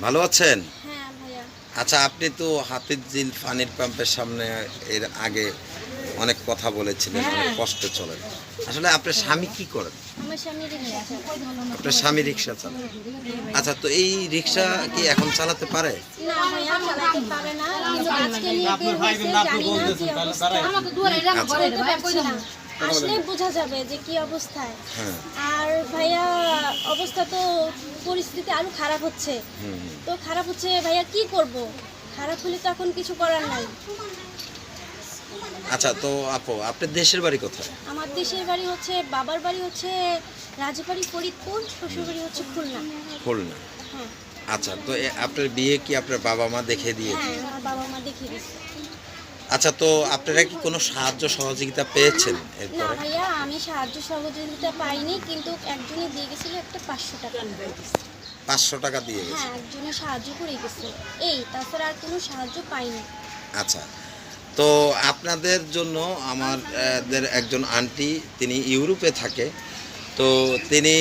ভালো আছেন? হ্যাঁ আচ্ছা আপনি তো হাতির ঝিল পানির পাম্পের সামনে এর আগে অনেক কথা বলেছিলেন অনেক কষ্টে চলেন। আসলে আপনার স্বামী কি করেন? আপনার স্বামী রিক্সা চালান আচ্ছা তো এই রিক্সা কি এখন চালাতে পারে? না। ভাইয়া চালাতে পারে না কিন্তু আজকে নিয়ে বের হয়েছে জানি না কি অবস্থা বলতে পারছি না আসলে বোঝা যাবে যে কি অবস্থায়। হ্যাঁ। আর ভাইয়া অবস্থা তো পরিস্থিতি আরও খারাপ হচ্ছে। তো খারাপ হচ্ছে ভাইয়া কি করব? খারাপ হলে তো এখন কিছু করার নাই। আচ্ছা তো আপু আপনার দেশের বাড়ি কোথায়? আমার দেশের বাড়ি হচ্ছে বাবার বাড়ি হচ্ছে রাজবাড়ি ফরিদপুর শ্বশুর বাড়ি হচ্ছে খুলনা। খুলনা। হ্যাঁ। আচ্ছা তো আপনার বিয়ে কি আপনার বাবা মা দেখে দিয়েছে? হ্যাঁ বাবা মা দেখিয়ে দিচ্ছে আচ্ছা তো আপনারা কি কোনো সাহায্য সহযোগিতা পেয়েছেন না এরপরে ভাইয়া আমি সাহায্য সহযোগিতা পাইনি কিন্তু একজনে দিয়ে গেছিল একটা পাঁচশো টাকা পাঁচশো টাকা দিয়ে গেছে? হ্যাঁ একজনে সাহায্য করে গেছে। এই তাছাড়া আর কোনো সাহায্য পাইনি। আচ্ছা তো আপনাদের জন্য আমাদের একজন আন্টি তিনি ইউরোপে থাকে তো তিনি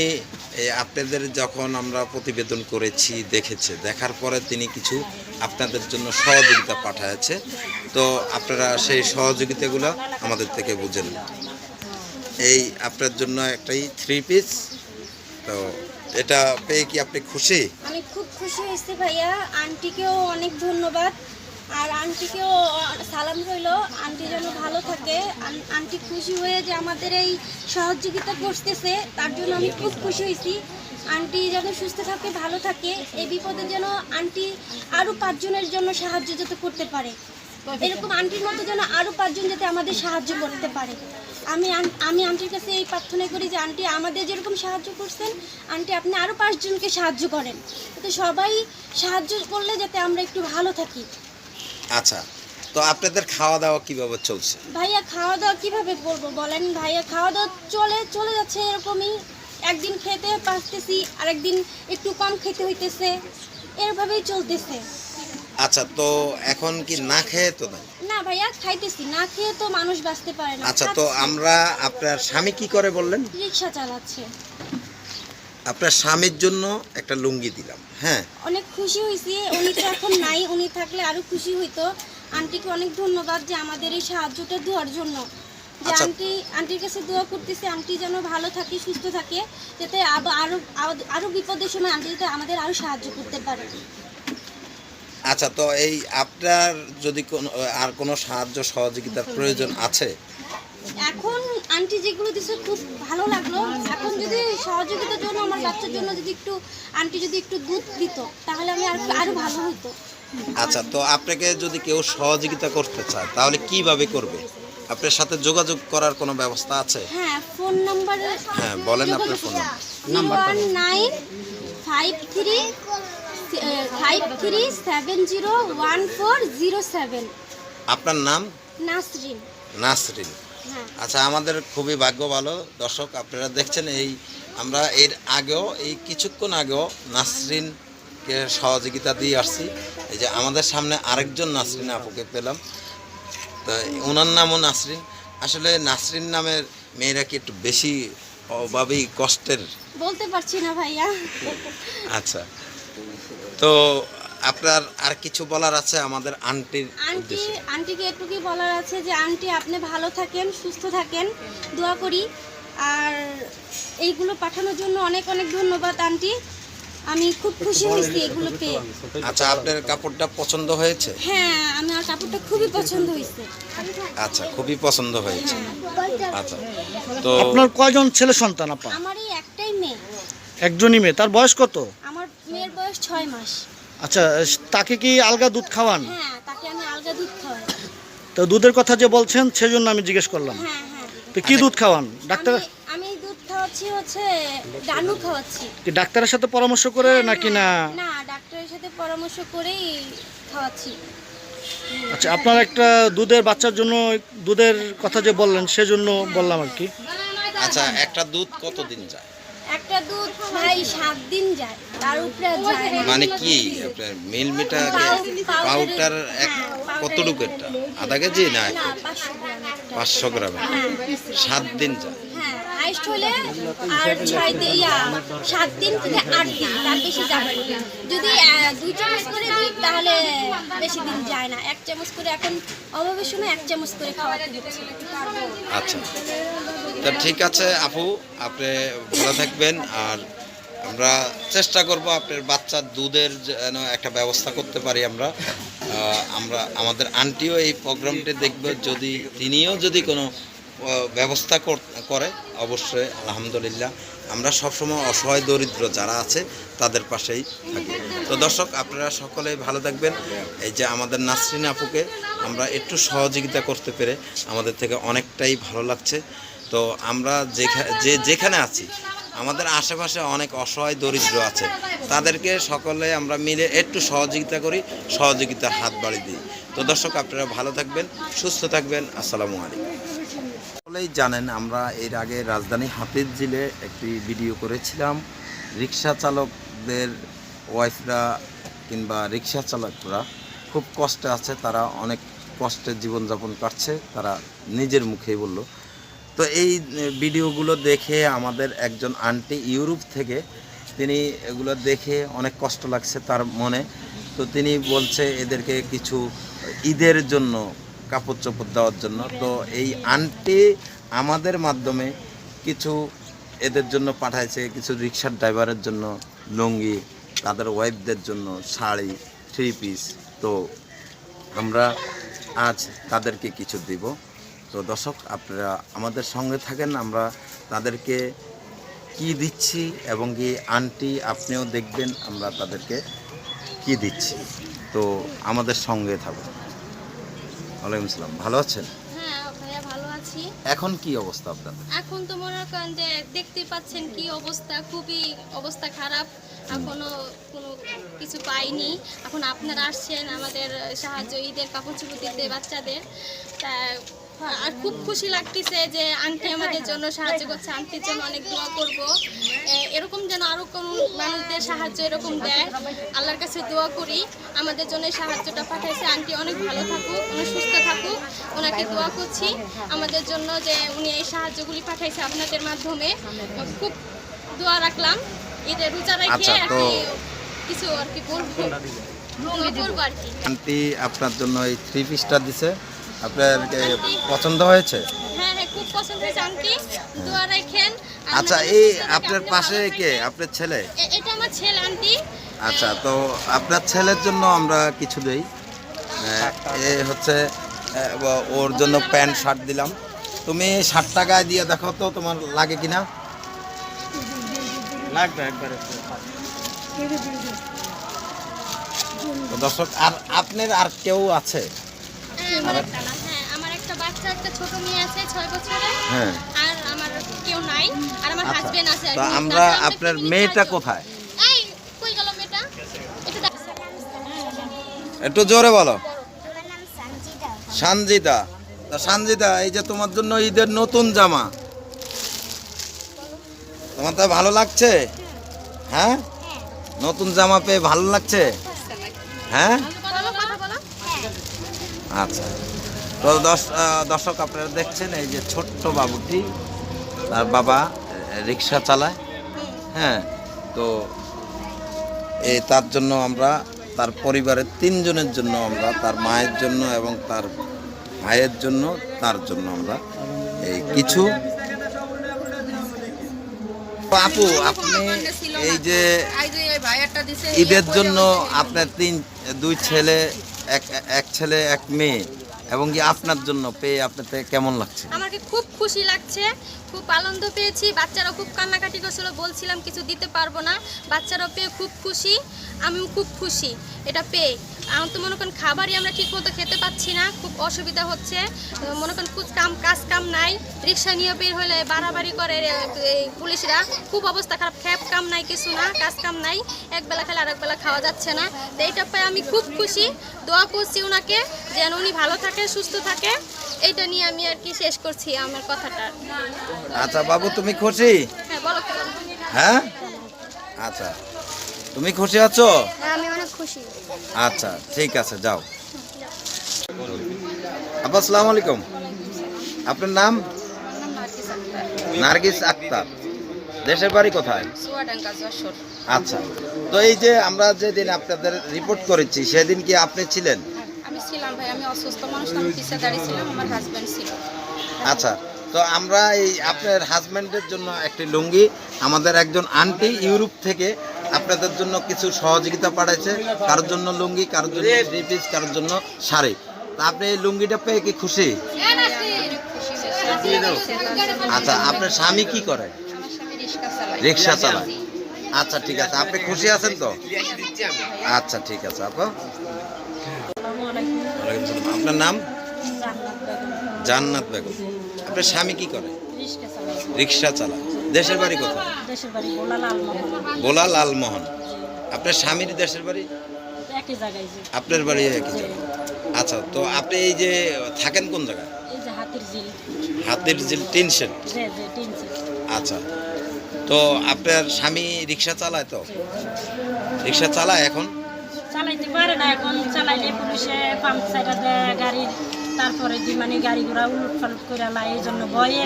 এই আপনাদের যখন আমরা প্রতিবেদন করেছি, দেখেছে, দেখার পরে তিনি কিছু আপনাদের জন্য সহযোগিতা পাঠাচ্ছে তো আপনারা সেই সহযোগিতাগুলো আমাদের থেকে বুঝেন। এই আপনার জন্য একটাই থ্রি পিস তো এটা পেয়ে কি আপনি খুশি? আমি খুব খুশি হয়েছি ভাইয়া। আন্টিকেও অনেক ধন্যবাদ। আর আন্টিকেও সালাম রইল। আন্টি যেন ভালো থাকে। আন- আন্টি খুশি হয়ে যে আমাদের এই সহযোগিতা করতেছে, তার জন্য আমি খুব খুশি হয়েছি। আন্টি যেন সুস্থ থাকে, ভালো থাকে এই বিপদে যেন আন্টি আরও পাঁচজনের জন্য সাহায্য যাতে করতে পারে। এরকম আন্টির মতো যেন আরও পাঁচজন যাতে আমাদের সাহায্য করতে পারে। আমি আমি আন্টির কাছে এই প্রার্থনা করি যে, আন্টি আমাদের যেরকম সাহায্য করছেন, আন্টি আপনি আরও পাঁচজনকে সাহায্য করেন। যাতে সবাই সাহায্য করলে যাতে আমরা একটু ভালো থাকি। আচ্ছা তো আপনাদের খাওয়া দাওয়া কীভাবে চলছে? ভাইয়া খাওয়া দাওয়া কীভাবে বলব বলেন? ভাইয়া খাওয়া দাওয়া চলে চলে যাচ্ছে এরকমই। একদিন খেতে পারতেছি আরেকদিন একটু কম খেতে হইতেছে। এরভাবেই চলতেছে। আচ্ছা তো এখন কি না খেয়ে তো নাই? না ভাইয়া খাইতেছি। না খেয়ে তো মানুষ বাঁচতে পারে না। আচ্ছা তো আমরা আপনার স্বামী কি করে বললেন? রিক্সা চালাচ্ছে। আপনার স্বামীর জন্য একটা লুঙ্গি দিলাম। হ্যাঁ। অনেক খুশি হয়েছি উনি তো এখন নাই উনি থাকলে আরও খুশি হইতো। আন্টিকে অনেক ধন্যবাদ যে আমাদের এই সাহায্যটা দেওয়ার জন্য। যে আচ্ছা। আন্টি আন্টির কাছে দোয়া করতেছে আন্টি যেন ভালো থাকে সুস্থ থাকে যাতে আরও আরো- আরও বিপদের সময় আন্টি যাতে আমাদের আরও সাহায্য করতে পারে। আচ্ছা তো এই আপনার যদি কোনো আর কোনো সাহায্য সহযোগিতার প্রয়োজন আছে এখন আন্টি যেগুলো দিছে খুব ভালো লাগল। এখন যদি সহযোগিতার জন্য আমার বাচ্চার জন্য যদি একটু আন্টি যদি একটু দুধ দিত তাহলে আমি আর আরও ভালো হইতো। আচ্ছা তো আপনাকে যদি কেউ সহযোগিতা করতে চায় তাহলে কীভাবে করবে? আপনার সাথে যোগাযোগ করার কোনো ব্যবস্থা আছে? হ্যাঁ ফোন নাম্বার হ্যাঁ, বলেন আপনার phone zero one nine five three five three seven zero one four zero seven আপনার নাম? নাসরিন। নাসরিন। আচ্ছা আমাদের খুবই ভাগ্য ভালো। দর্শক আপনারা দেখছেন এই আমরা এর আগেও এই কিছুক্ষণ আগেও নাসরিনকে সহযোগিতা দিয়ে আসছি। এই যে আমাদের সামনে আরেকজন নাসরিন আপুকে পেলাম। তো ওনার নামও নাসরিন। আসলে নাসরিন নামের মেয়েরা কি একটু বেশি অভাবেই কষ্টের? বলতে পারছি না ভাইয়া। আচ্ছা। তো আপনার আর কিছু বলার আছে আমাদের আন্টির আন্টি উদ্দেশ্যে? আন্টিকে এটুকুই বলার আছে যে আন্টি আপনি ভালো থাকেন সুস্থ থাকেন দোয়া করি। আর এইগুলো পাঠানোর জন্য অনেক অনেক ধন্যবাদ আন্টি। আমি খুব খুশি হয়েছি এগুলো পেয়ে। আচ্ছা আপনার কাপড়টা পছন্দ হয়েছে? হ্যাঁ আমার কাপড়টা খুবই পছন্দ হয়েছে। আচ্ছা খুবই পছন্দ হয়েছে। আচ্ছা তো আপনার কয়জন ছেলে সন্তান আপা? আমার এই একটাই মেয়ে। একজনই মেয়ে তার বয়স কত? আমার মেয়ের বয়স ছয় মাস। আচ্ছা তাকে কি আলগা দুধ খাওয়ান? হ্যাঁ তাকে আমি আলগা দুধ খাওয়াই। তো দুধের কথা যে বলছেন সেজন্য আমি জিজ্ঞেস করলাম। হ্যাঁ হ্যাঁ তো কি দুধ খাওয়ান? ডাক্তার আমি দুধ খাওয়াচ্ছি হচ্ছে ডানু খাওয়াচ্ছি। কি ডাক্তারের সাথে পরামর্শ করে নাকি না? না ডাক্তারের সাথে পরামর্শ করেই খাওয়াচ্ছি। আচ্ছা আপনার একটা দুধের বাচ্চার জন্য দুধের কথা যে বললেন সেজন্য বললাম আর কি। আচ্ছা একটা দুধ কতদিন যায়? দুধ ভাই সাত দিন যায় তার উপরে যায় না। মানে কি আপনার মিল মিটা পাউডার এক হ্যাঁ, কতটুকু একটা আধা কেজি না না পাঁচশো গ্রাম। একটা। পাঁচশো গ্রামের হ্যাঁ সাত দিন যায়। হ্যাঁ হাইস্ট হলে আর ছয় দিন ইয়া সাত দিন থেকে আট দিন তার বেশি যাবে না। যদি আহ, দুই চামচ করে দিই তাহলে বেশি দিন যায় না। এক চামচ করে এখন অভাবের সময় এক চামচ করে খাওয়াতে দিচ্ছি। আচ্ছা। তো ঠিক আছে, আপু, আপনি ভালো থাকবেন। আর আমরা চেষ্টা করব আপনার বাচ্চার দুধের যেন একটা ব্যবস্থা করতে পারি আমরা। আমরা, আমাদের আন্টিও এই প্রোগ্রামটি দেখবে। যদি তিনিও যদি কোনো ব্যবস্থা করে, অবশ্যই, আলহামদুলিল্লাহ। আমরা সবসময় অসহায়, দরিদ্র যারা আছে, তাদের পাশেই থাকি। তো দর্শক, আপনারা সকলেই ভালো থাকবেন। এই যে আমাদের নাসরিন আপুকে আমরা একটু সহযোগিতা করতে পেরে আমাদের থেকে অনেকটাই ভালো লাগছে। তো আমরা যে যেখানে আছি, আমাদের আশেপাশে অনেক অসহায় দরিদ্র আছে। তাদেরকে সকলে আমরা মিলে একটু সহযোগিতা করি, সহযোগিতার হাত বাড়ি দিই। তো দর্শক, আপনারা ভালো থাকবেন, সুস্থ থাকবেন, আসসালামু আলাইকুম। সকলেই জানেন, আমরা এর আগে রাজধানী হাতির জিলে একটি ভিডিও করেছিলাম। রিক্সা চালকদের ওয়াইফরা কিংবা রিক্সা চালকরা খুব কষ্টে আছে, তারা অনেক কষ্টে জীবনযাপন কাটছে তারা নিজের মুখেই বলল তো এই ভিডিওগুলো দেখে আমাদের একজন আন্টি ইউরোপ থেকে তিনি এগুলো দেখে অনেক কষ্ট লাগছে তার মনে। তো তিনি বলছে এদেরকে কিছু ঈদের জন্য কাপড় চোপড় দেওয়ার জন্য। তো এই আন্টি আমাদের মাধ্যমে কিছু এদের জন্য পাঠাইছে, কিছু রিক্সার ড্রাইভারের জন্য লুঙ্গি, তাদের ওয়াইফদের জন্য শাড়ি, থ্রি পিস। তো আমরা আজ তাদেরকে কিছু দিব। তো দর্শক আপনারা আমাদের সঙ্গে থাকেন। আমরা তাদেরকে কি দিচ্ছি এবং কি আন্টি আপনিও দেখবেন আমরা তাদেরকে কি দিচ্ছি। তো আমাদের সঙ্গে থাকুন। ওয়ালাইকুম সালাম। ভালো আছেন? হ্যাঁ ভাইয়া ভালো আছি। এখন কি অবস্থা আপনার এখন তো মনে করেন যে দেখতে পাচ্ছেন কি অবস্থা খুবই অবস্থা খারাপ। এখনও কোনো কিছু পাইনি। এখন আপনারা আসছেন আমাদের সাহায্য ঈদের কাপড় চোপড় দিতে বাচ্চাদের। তা আর খুব খুশি লাগতেছে যে আন্টি আমাদের জন্য সাহায্য করছে। আন্টির জন্য অনেক দোয়া করব। এরকম যেন আরও কোন মানুষদের সাহায্য এরকম দেয়। আল্লাহর কাছে দোয়া করি। আমাদের জন্য এই সাহায্যটা পাঠাইছে। আন্টি অনেক ভালো থাকুক অনেক সুস্থ থাকুক। ওনাকে দোয়া করছি। আমাদের জন্য যে উনি এই সাহায্যগুলি পাঠাইছে আপনাদের মাধ্যমে। খুব দোয়া রাখলাম। ঈদের রোজা রেখে আচ্ছা, আর কি কিছু আর কি বলব। আর কি। আন্টি আপনার জন্য এই থ্রি পিসটা দিছে। আপনার কি পছন্দ হয়েছে? হ্যাঁ হ্যাঁ খুব পছন্দ হয়েছে। আন্টি দোয়া রাখেন। আর আচ্ছা এই আপনার পাশে কে? আপনার ছেলে? এটা আমার ছেলে আন্টি। আচ্ছা তো আপনার ছেলের জন্য আমরা কিছু দেই। এ হচ্ছে ওর জন্য প্যান্ট শার্ট দিলাম। তুমি ষাট টাকায় দিয়ে দেখো তো তোমার লাগে কিনা। লাগবে একবারে দর্শক আর আপনার আর কেউ আছে হ্যাঁ, আমার একটা না, হ্যাঁ, আমার একটা একটা ছোট মেয়ে আছে ছয় বছরের। হ্যাঁ। আর আমার কেউ নাই আর আমার আচ্ছা হাজবেন্ড আছে তো আমরা আপনার মেয়েটা কোথায়? এই কই গেল মেয়েটা? একটু জোরে বলো। সানজিদা। তা সানজিদা এই যে তোমার জন্য ঈদের নতুন জামা। তোমার তো ভালো লাগছে? হ্যাঁ? নতুন জামা পেয়ে ভালো লাগছে? হ্যাঁ? কথা বলো। আচ্ছা। তো দর্শক আপনারা দেখছেন, এই যে ছোট্ট বাবুটি, তার বাবা রিক্সা চালায় হ্যাঁ তো এই তার জন্য আমরা, তার পরিবারের তিনজনের জন্য আমরা, তার মায়ের জন্য এবং তার ভাইয়ের জন্য, তার জন্য আমরা এই কিছু আপু, আপনি এই যে ঈদের জন্য আপনার তিন, দুই ছেলে, এক এক ছেলে, এক মেয়ে এবং কি আপনার জন্য পেয়ে আপনার কেমন লাগছে? আমাকে খুব খুশি লাগছে, খুব আনন্দ পেয়েছি। বাচ্চারা খুব কান্নাকাটি করছিল, বলছিলাম কিছু দিতে পারব না। বাচ্চারাও পেয়ে খুব খুশি, আমিও খুব খুশি, এটা পেয়ে। আমার তো মনে করেন খাবারই আমরা ঠিক মতো খেতে পাচ্ছি না, খুব অসুবিধা হচ্ছে। মনে করেন কুছ কাম, কাজ কাম নাই, রিক্সা নিয়ে বের হলে বাড়াবাড়ি করে এই পুলিশরা। খুব অবস্থা খারাপ, খ্যাপ কাম নাই কিছু না, কাজ কাম নাই এক বেলা খেলে আরেক বেলা খাওয়া যাচ্ছে না। তো এইটা পেয়ে আমি খুব খুশি, দোয়া করছি ওনাকে যেন উনি ভালো থাকে সুস্থ থাকে এইটা নিয়ে আমি আর কি শেষ করছি আমার কথাটা। আচ্ছা বাবু তুমি খুশি? হ্যাঁ বলো হ্যাঁ? আচ্ছা তুমি খুশি আছো? আমি অনেক খুশি। আচ্ছা ঠিক আছে যাও। আপা আসসালামু আলাইকুম। আপনার নাম? নার্গিস আক্তার। দেশের বাড়ি কোথায়? আচ্ছা তো এই যে আমরা যেদিন আপনাদের রিপোর্ট করেছি সেদিন কি আপনি ছিলেন? ছিলাম, ভাই, আমি অসুস্থ মানুষ, আমি আমার হাজব্যান্ড ছিল। আচ্ছা তো আমরা এই আপনার হাজব্যান্ডের জন্য একটি লুঙ্গি, আমাদের একজন আন্টি ইউরোপ থেকে আপনাদের জন্য কিছু সহযোগিতা পাঠাইছে। কারোর জন্য লুঙ্গি, কারোর জন্য থ্রি কারোর জন্য শাড়ি। তা আপনি এই লুঙ্গিটা পেয়ে কি খুশি? আচ্ছা আপনার স্বামী কি করে? রিক্সা চালায়। আচ্ছা ঠিক আছে, আপনি খুশি আছেন তো? আচ্ছা ঠিক আছে, আপা। আপনার নাম? জান্নাত বেগম। আপনার স্বামী কি করে? রিক্সা চালায়। দেশের বাড়ি কোথায়? বোলা লালমোহন। আপনার স্বামীর দেশের বাড়ি? আপনার বাড়ি একই জায়গায়। আচ্ছা তো আপনি এই যে থাকেন কোন জায়গায়? হাতির ঝিল। হাতের যে টিন শেড? যে যে টিন ঝিল আচ্ছা তো আপনার স্বামী রিক্সা চালায় তো? রিক্সা চালায় এখন? চালাইতে পারে না। এখন চালাইলে পুলিশে পাম্প সাইডা দেয় গাড়ির তারপরে দি মানে গাড়ি ঘোড়া উলট ফালট করে লাই এই জন্য ভয়ে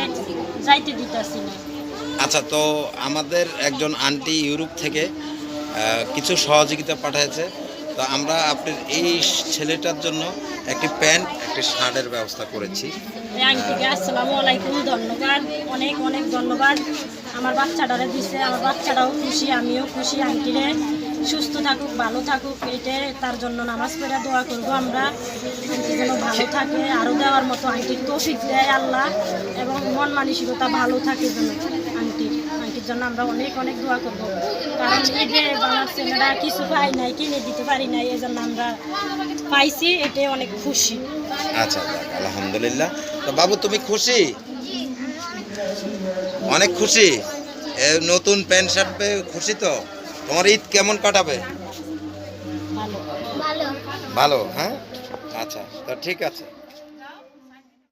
যাইতে দিতেছি না। আচ্ছা তো আমাদের একজন আন্টি ইউরোপ থেকে কিছু সহযোগিতা পাঠিয়েছে তো আমরা আপনার এই ছেলেটার জন্য একটি প্যান্ট একটি শার্টের ব্যবস্থা করেছি। আসসালামু আলাইকুম ধন্যবাদ। অনেক অনেক ধন্যবাদ। আমার বাচ্চাটারে দিছে আমার বাচ্চাটাও খুশি আমিও খুশি আংটিরে সুস্থ থাকুক, ভালো থাকুক এইটা তার জন্য নামাজ পড়ে দোয়া করব আমরা। যেন ভালো থাকে আরও দেওয়ার মতো আংটির তৌফিক দেয় আল্লাহ, এবং মন মানসিকতা ভালো থাকে যেন আংটির আংটির জন্য আমরা অনেক অনেক দোয়া করব। কারণ যে বাংলার ছেলেরা কিছু পাই নাই, কিনে দিতে পারি নাই এই জন্য আমরা পাইছি, এটাই অনেক খুশি। আচ্ছা আলহামদুলিল্লাহ। তো বাবু, তুমি খুশি? অনেক খুশি। নতুন প্যান্ট শার্ট পেয়ে খুশি তো? তোমার ঈদ কেমন কাটাবে? ভালো। হ্যাঁ? আচ্ছা তো ঠিক আছে।